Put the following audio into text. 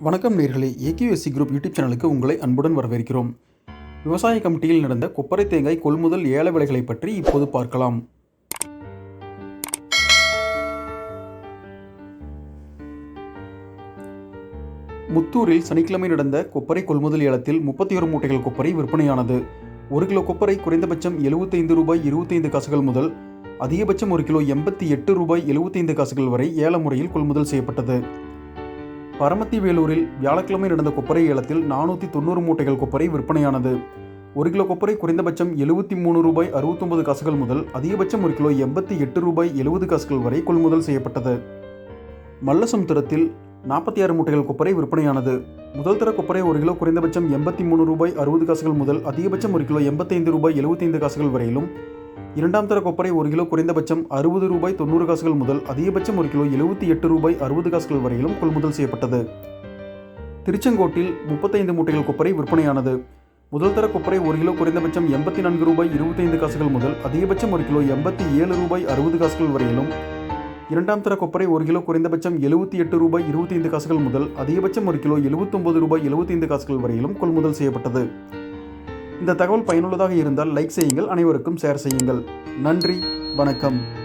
வணக்கம் நேர்களே. AKSC group YouTube சேனலுக்கு உங்களை அன்புடன் வரவேற்கிறோம். விவசாய கமிட்டியில் நடந்த கொப்பரை தேங்காய் கொள்முதல் ஏல விலைகளை பற்றி இப்போது பார்க்கலாம். முத்தூரில் சனிக்கிழமை நடந்த கொப்பரை கொள்முதல் ஏலத்தில் முப்பத்தி ஒரு மூட்டைகள் கொப்பரை விற்பனையானது. ஒரு கிலோ கொப்பரை குறைந்தபட்சம் எழுபத்தைந்து ரூபாய் இருபத்தைந்து காசுகள் முதல் அதிகபட்சம் ஒரு கிலோ எண்பத்தி எட்டு ரூபாய் எழுபத்தைந்து காசுகள் வரை ஏல முறையில் கொள்முதல் செய்யப்பட்டது. பரமத்தி வேலூரில் வியாழக்கிழமை நடந்த கொப்பரை ஏலத்தில் நானூற்றி தொண்ணூறு மூட்டைகள் கொப்பரை விற்பனையானது. ஒரு கிலோ கொப்பரை குறைந்தபட்சம் எழுபத்தி மூணு ரூபாய் அறுபத்தொன்பது காசுகள் முதல் அதிகபட்சம் ஒரு கிலோ எண்பத்தி எட்டு ரூபாய் எழுபது காசுகள் வரை கொள்முதல் செய்யப்பட்டது. மல்லசமுத்திரத்தில் நாற்பத்தி ஆறு மூட்டைகள் கொப்பரை விற்பனையானது. முதல் தர கொப்பரை ஒரு கிலோ குறைந்தபட்சம் எண்பத்தி மூணு ரூபாய் அறுபது காசுகள் முதல் அதிகபட்சம் ஒரு கிலோ எண்பத்தைந்து ரூபாய் எழுபத்தைந்து காசுகள் வரையிலும் இரண்டாம் தர கொப்பரை ஒரு கிலோ குறைந்தபட்சம் அறுபது ரூபாய் தொண்ணூறு காசுகள் முதல் அதிகபட்சம் ஒரு கிலோ எழுபத்தி எட்டு ரூபாய் அறுபது காசுகள் வரையிலும் கொள்முதல் செய்யப்பட்டது. திருச்செங்கோட்டில் முப்பத்தைந்து மூட்டைகள் கொப்பரை விற்பனையானது. முதல் தர கொப்பரை ஒரு கிலோ குறைந்தபட்சம் எண்பத்தி நான்கு ரூபாய் இருபத்தைந்து காசுகள் முதல் அதிகபட்சம் ஒரு கிலோ எண்பத்தி ஏழு ரூபாய் அறுபது காசுகள் வரையிலும். இரண்டாம் தர கொப்பரை ஒரு கிலோ குறைந்தபட்சம் எழுபத்தி எட்டு ரூபாய் இருபத்தைந்து காசுகள் முதல் அதிகபட்சம் ஒரு கிலோ எழுபத்தொம்பது ரூபாய் எழுபத்தைந்து காசுகள் வரையிலும் கொள்முதல் செய்யப்பட்டது. இந்த தகவல் பயனுள்ளதாக இருந்தால் லைக் செய்யுங்கள் அனைவருக்கும் ஷேர் செய்யுங்கள். நன்றி வணக்கம்.